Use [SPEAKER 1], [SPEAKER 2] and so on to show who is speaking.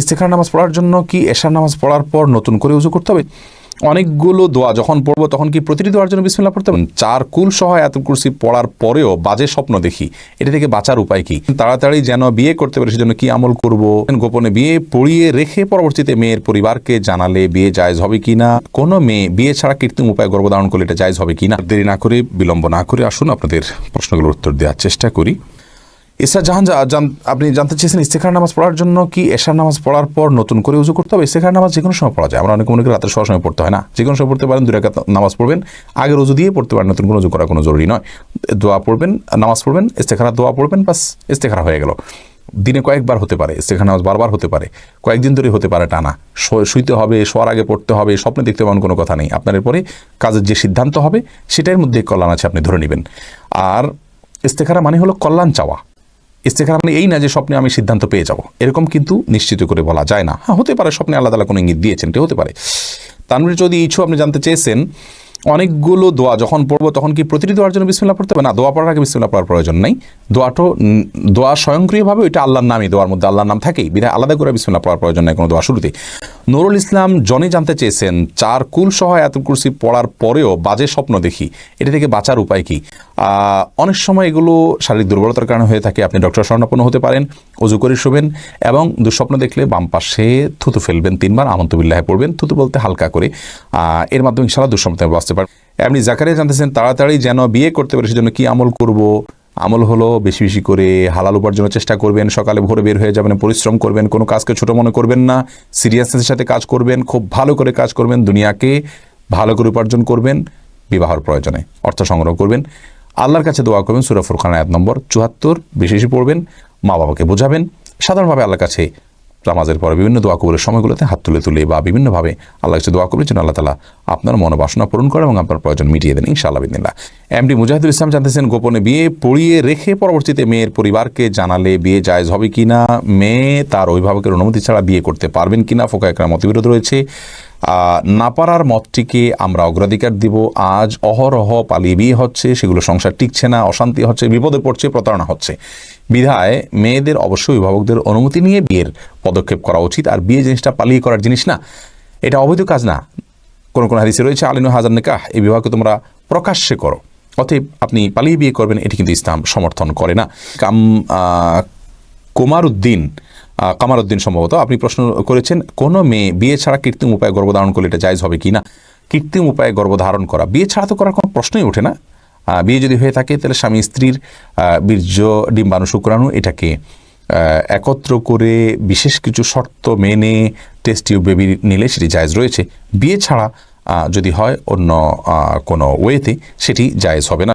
[SPEAKER 1] ইস্তেখার নামাজ পড়ার জন্য কি এশার নামাজ পড়ার পর নতুন করে উজু করতে হবে? অনেকগুলো দোয়া যখন পড়ব, তখন কি প্রতিটি দোয়ার জন্য বিসমিল্লাহ পড়তে হবে? চার কুল সহ এত কুরসি পড়ার পরেও বাজে স্বপ্ন দেখি। এটা থেকে বাঁচার উপায় কি? তাড়াতাড়ি যেন বিয়ে করতে পারে সেজন্য কি আমল করব? গোপনে বিয়ে পড়িয়ে রেখে পরবর্তীতে মেয়ের পরিবারকে জানালে বিয়ে জায়জ হবে কিনা কোনো মেয়ে বিয়ে ছাড়া কৃত্রিম উপায় গর্ভধারণ করলে এটা জায়জ হবে কিনা দেরি না করে বিলম্ব না করে আসুন, আপনাদের প্রশ্নগুলোর উত্তর দেওয়ার চেষ্টা করি। ইসা জাহান আপনি জানতে চেয়েছেন ইস্তেখার নামাজ পড়ার জন্য কি এশার নামাজ পড়ার পর নতুন করে উজু করতে হবে? ইস্তেখার নামাজ যে কোনো সময় পড়া যায়। আমরা অনেক মনে করি রাতের সব সময় পড়তে হয় না। যে কোনো সময় পড়তে পারেন, দুই রাকাত নামাজ পড়বেন। আগের উজু দিয়ে পড়তে পারেন, নতুন কোনো উজু করা কোনো জরুরি নয়। দোয়া পড়বেন, নামাজ পড়বেন, ইস্তেখারা দোয়া পড়বেন, বাস ইস্তেখারা হয়ে গেল। দিনে কয়েকবার হতে পারে, ইস্তেখার নামাজ বারবার হতে পারে। কয়েকদিন ধরে হতে পারে টানা। শুইতে হবে, শোয়ার আগে পড়তে হবে, স্বপ্নে দেখতে পাবেন কোনো কথা নেই। আপনার এরপরে কাজের যে সিদ্ধান্ত হবে, সেটার মধ্যে কল্যাণ আছে, আপনি ধরে নেবেন। আর ইস্তেখারা মানে হলো কল্যাণ চাওয়া। ইস্তেখারা মানে এই না যে স্বপ্নে আমি সিদ্ধান্ত পেয়ে যাব। এরকম কিন্তু নিশ্চিত করে বলা যায় না। হ্যাঁ হতে পারে স্বপ্নে আল্লাহ তালা কোনো ইঙ্গিত দিয়েছেন হতে পারে। তানভীর যদি ইচ্ছু আপনি জানতে চেয়েছেন অনেকগুলো দোয়া, যখন পড়ব তখন কি প্রতিটি দোয়ার জন্য বিসমিল্লাহ পড়তে হবে? না, দোয়া পড়ার আগে বিসমিল্লাহ পড়ার প্রয়োজন নেই। দোয়াটো দোয়া স্বয়ংক্রিয়ভাবে ওইটা আল্লাহর নামই, দোয়ার মধ্যে আল্লাহর নাম থাকেই। বিধায় আলাদা করে বিসমিল্লাহ পড়ার প্রয়োজন নেই কোনো দোয়া শুরুতে নুরুল ইসলাম জনি জানতে চেয়েছেন, চার কুল সহ এত কুরসি পড়ার পরেও বাজে স্বপ্ন দেখি, এটা থেকে বাঁচার উপায় কি? অনেক সময় এগুলো শারীরিক দুর্বলতার কারণে হয়ে থাকে, আপনি ডক্টর স্বর্ণাপন্ন হতে পারেন অজু করে শোবেন এবং দুঃস্বপ্ন দেখলে বাম পাশে থুতু ফেলবেন তিনবার আমন্তবিল্লাহে পড়বেন, থুতু বলতে হালকা করে। এর মাধ্যমে ইনশাল্লাহ দুঃস্বপ্ন বাঁচতে পারেন আপনি জাকারিয়া জানতেছেন, তাড়াতাড়ি যেন বিয়ে করতে পারে, সেজন্য কি আমল করব? আমল হলো বেশি বেশি করে হালাল উপার্জনের চেষ্টা করবেন, সকালে ভোরে বের হয়ে যাবেন, পরিশ্রম করবেন, কোনো কাজকে ছোট মনে করবেন না সিরিয়াসনেসের সাথে কাজ করবেন, খুব ভালো করে কাজ করবেন, দুনিয়াকে ভালো করে উপার্জন করবেন, বিবাহর প্রয়োজনে অর্থ সংগ্রহ করবেন। আল্লাহর কাছে দোয়া করবেন, সুরা ফুরখান আয়াত নম্বর চুয়াত্তর, বেশি বেশি পড়বেন মা বাবাকে বোঝাবেন, সাধারণভাবে আল্লাহর কাছে নামাজের পরে বিভিন্ন দোয়া কবুলের সময়গুলোতে হাত তুলে তুলে বা বিভিন্নভাবে আল্লাহ কাছে দোয়া করবেন জন্য আল্লাহ তালা আপনার মনোবাসনা পূরণ করে এবং আপনার প্রয়োজন মিটিয়ে দেন, ইনশাআল্লাহ বিদিল্লা এমডি মুজাহিদুল ইসলাম জানতেছেন, গোপনে বিয়ে পড়িয়ে রেখে পরবর্তীতে মেয়ের পরিবারকে জানালে বিয়ে জায়জ হবে কি না মেয়ে তার অভিভাবকের অনুমতি ছাড়া বিয়ে করতে পারবেন কি না ফোকা একরা মতবিরোধ রয়েছে। না পারার মতটিকে আমরা অগ্রাধিকার দিব। আজ অহরহ পালিয়ে বিয়ে হচ্ছে সেগুলো সংসার টিকছে না অশান্তি হচ্ছে বিপদে পড়ছে প্রতারণা হচ্ছে। বিধায় মেয়েদের অবশ্যই অভিভাবকদের অনুমতি নিয়ে বিয়ের পদক্ষেপ করা উচিত আর বিয়ে জিনিসটা পালিয়ে করার জিনিস না। এটা অবৈধ কাজ না। কোন কোনো হাদিসে রয়েছে আলিনু হাজার নেকাহ এই বিবাহকে তোমরা প্রকাশ্যে করো। অতএব আপনি পালিয়ে বিয়ে করবেন এটি কিন্তু ইসলাম সমর্থন করে না। কাম আহ, কুমারউদ্দিন আহ, কামারউদ্দিন সম্ভবত আপনি প্রশ্ন করেছেন কোনো মেয়ে বিয়ে ছাড়া কৃত্রিম উপায়ে গর্ভধারণ করলে এটা জায়জ হবে কি না কৃত্রিম উপায়ে গর্ভধারণ করা বিয়ে ছাড়া তো করার কোনো প্রশ্নই ওঠে না। বিয়ে যদি হয়ে থাকে তাহলে স্বামী স্ত্রীর বীর্য ডিম্বাণু শুক্রাণু এটাকে একত্র করে বিশেষ কিছু শর্ত মেনে টেস্ট টিউব বেবি নিলে সেটি জায়জ রয়েছে। বিয়ে ছাড়া যদি হয় অন্য কোনো ওয়েতে সেটি জায়েজ হবে না।